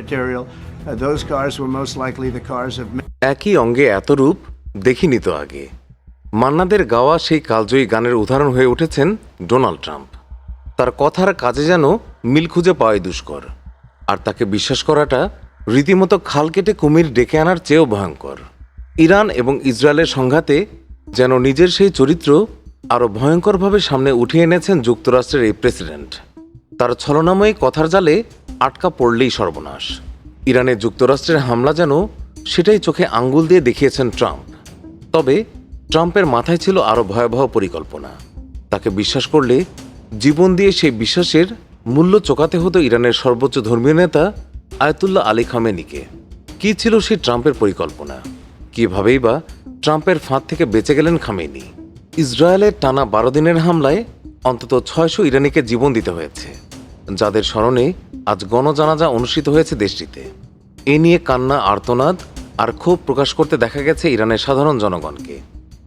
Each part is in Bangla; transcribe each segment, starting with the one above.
material. Uh, those cars were most likely the cars of একই অঙ্গে এত রূপ দেখিনি তো আগে। মান্নাদের গাওয়া সেই কালজয়ী গানের উদাহরণ হয়ে উঠেছেন ডোনাল্ড ট্রাম্প। তার কথার কাজে যেন মিল খুঁজে পাওয়াই দুষ্কর। আর তাকে বিশ্বাস করাটা রীতিমতো খাল কেটে কুমির ডেকে আনার চেয়েও ভয়ঙ্কর। ইরান এবং ইসরায়েলের সংঘাতে যেন নিজের সেই চরিত্র আরও ভয়ঙ্করভাবে সামনে উঠিয়ে এনেছেন যুক্তরাষ্ট্রের এই প্রেসিডেন্ট। তার ছলনাময়ী কথার জালে আটকা পড়লেই সর্বনাশ। ইরানে যুক্তরাষ্ট্রের হামলা যেন সেটাই চোখে আঙ্গুল দিয়ে দেখিয়েছেন ট্রাম্প। তবে ট্রাম্পের মাথায় ছিল আরও ভয়াবহ পরিকল্পনা। তাকে বিশ্বাস করলে জীবন দিয়ে সেই বিশ্বাসের মূল্য চোকাতে হতো ইরানের সর্বোচ্চ ধর্মীয় নেতা আয়তুল্লাহ আলী খামেনিকে। কী ছিল সেই ট্রাম্পের পরিকল্পনা? কীভাবেই বা ট্রাম্পের ফাঁদ থেকে বেঁচে গেলেন খামেনি? ইসরায়েলের টানা বারো দিনের হামলায় অন্তত ছয়শো ইরানিকে জীবন দিতে হয়েছে। যাদের স্মরণে আজ গণজানাজা অনুষ্ঠিত হয়েছে দেশটিতে। এ নিয়ে কান্না, আর্তনাদ আর ক্ষোভ প্রকাশ করতে দেখা গেছে ইরানের সাধারণ জনগণকে।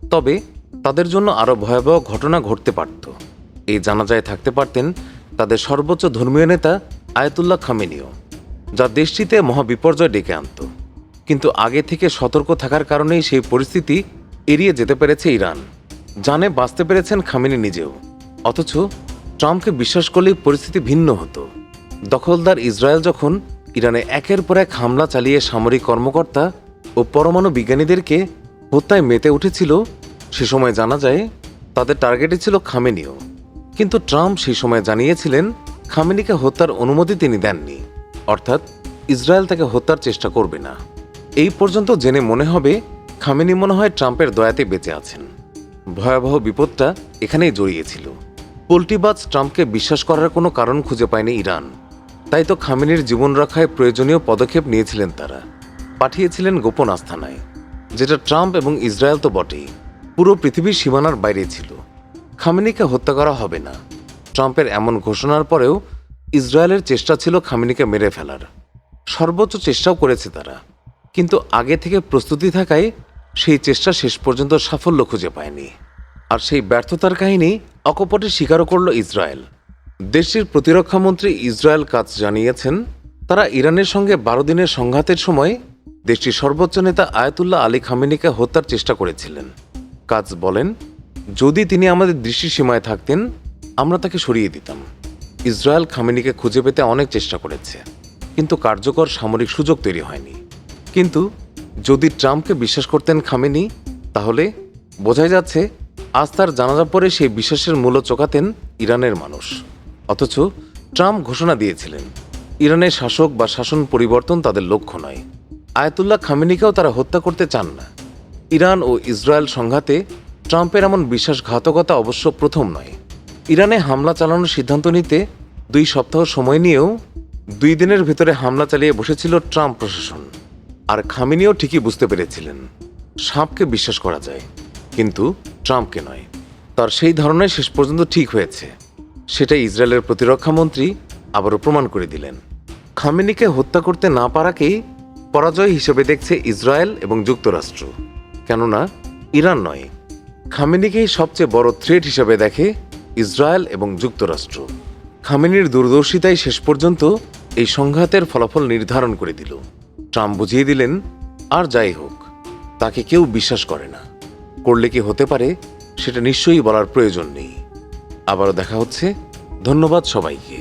তবে তাদের জন্য আরও ভয়াবহ ঘটনা ঘটতে পারত। এই জানাজায় থাকতে পারতেন তাদের সর্বোচ্চ ধর্মীয় নেতা আয়াতুল্লাহ খামেনিও, যা দেশটিতে মহাবিপর্যয় ডেকে আনত। কিন্তু আগে থেকে সতর্ক থাকার কারণেই সেই পরিস্থিতি এড়িয়ে যেতে পেরেছে ইরান। জানে বাঁচতে পেরেছেন খামেনি নিজেও। অথচ ট্রাম্পকে বিশ্বাস করলেই পরিস্থিতি ভিন্ন হতো। দখলদার ইসরায়েল যখন ইরানে একের পর এক হামলা চালিয়ে সামরিক কর্মকর্তা ও পরমাণু বিজ্ঞানীদেরকে হত্যায় মেতে উঠেছিল, সে সময় জানা যায় তাদের টার্গেটে ছিল খামেনিও। কিন্তু ট্রাম্প সেই সময় জানিয়েছিলেন খামেনিকে হত্যার অনুমতি তিনি দেননি। অর্থাৎ ইসরায়েল তাকে হত্যার চেষ্টা করবে না। এই পর্যন্ত জেনে মনে হবে খামেনি মনে হয় ট্রাম্পের দয়াতে বেঁচে আছেন। ভয়াবহ বিপদটা এখানেই জড়িয়েছিল পোল্টিবাজ ট্রাম্পকে বিশ্বাস করার কোনো কারণ খুঁজে পায়নি ইরান। তাই তো খামেনির জীবন রক্ষায় প্রয়োজনীয় পদক্ষেপ নিয়েছিলেন তারা। পাঠিয়েছিলেন গোপন আস্থানায়, যেটা ট্রাম্প এবং ইসরায়েল তো বটেই। পুরো পৃথিবীর সীমানার বাইরে ছিল। খামেনিকে হত্যা করা হবে না। ট্রাম্পের এমন ঘোষণার পরেও ইসরায়েলের চেষ্টা ছিল খামেনিকে মেরে ফেলার। সর্বোচ্চ চেষ্টাও করেছে তারা। কিন্তু আগে থেকে প্রস্তুতি থাকায় সেই চেষ্টা শেষ পর্যন্ত সাফল্য খুঁজে পায়নি। আর সেই ব্যর্থতার কাহিনী অকপটে স্বীকারও করল ইসরায়েল। দেশটির প্রতিরক্ষামন্ত্রী ইসরায়েল কাজ জানিয়েছেন, তারা ইরানের সঙ্গে বারো দিনের সংঘাতের সময় দেশটির সর্বোচ্চ নেতা আয়াতুল্লাহ আলী খামেনিকে হত্যার চেষ্টা করেছিলেন। কাজ বলেন, যদি তিনি আমাদের দৃষ্টিসীমায় থাকতেন, আমরা তাকে সরিয়ে দিতাম। ইসরায়েল খামেনিকে খুঁজে পেতে অনেক চেষ্টা করেছে, কিন্তু কার্যকর সামরিক সুযোগ তৈরি হয়নি। কিন্তু যদি ট্রাম্পকে বিশ্বাস করতেন খামেনি, তাহলে বোঝাই যাচ্ছে আজ তার জানাজা পরে সেই বিশ্বাসের মূল্য চোকাতেন ইরানের মানুষ। অথচ ট্রাম্প ঘোষণা দিয়েছিলেন ইরানের শাসক বা শাসন পরিবর্তন তাদের লক্ষ্য নয়। আয়াতুল্লাহ খামেনিকেও তারা হত্যা করতে চান না। ইরান ও ইসরায়েল সংঘাতে ট্রাম্পের এমন বিশ্বাসঘাতকতা অবশ্য প্রথম নয়। ইরানে হামলা চালানোর সিদ্ধান্ত নিতে দুই সপ্তাহ সময় নিয়েও দুই দিনের ভেতরে হামলা চালিয়ে বসেছিল ট্রাম্প প্রশাসন। আর খামিনিও ঠিকই বুঝতে পেরেছিলেন, সাপকে বিশ্বাস করা যায়। কিন্তু ট্রাম্পকে নয়। তার সেই ধারণাই শেষ পর্যন্ত ঠিক হয়েছে। সেটা ইসরায়েলের প্রতিরক্ষামন্ত্রী আবারও প্রমাণ করে দিলেন। খামেনিকে হত্যা করতে না পারাকেই পরাজয় হিসেবে দেখছে ইসরায়েল এবং যুক্তরাষ্ট্র। কেননা, ইরান নয়। খামেনিকেই সবচেয়ে বড় থ্রেট হিসেবে দেখে ইসরায়েল এবং যুক্তরাষ্ট্র। খামেনির দূরদর্শিতাই শেষ পর্যন্ত এই সংঘাতের ফলাফল নির্ধারণ করে দিল। ট্রাম্প বুঝিয়ে দিলেন, আর যাই হোক, তাকে কেউ বিশ্বাস করে না। করলে কি হতে পারে সেটা নিশ্চয়ই বলার প্রয়োজন নেই। আবারও দেখা হচ্ছে। ধন্যবাদ সবাইকে।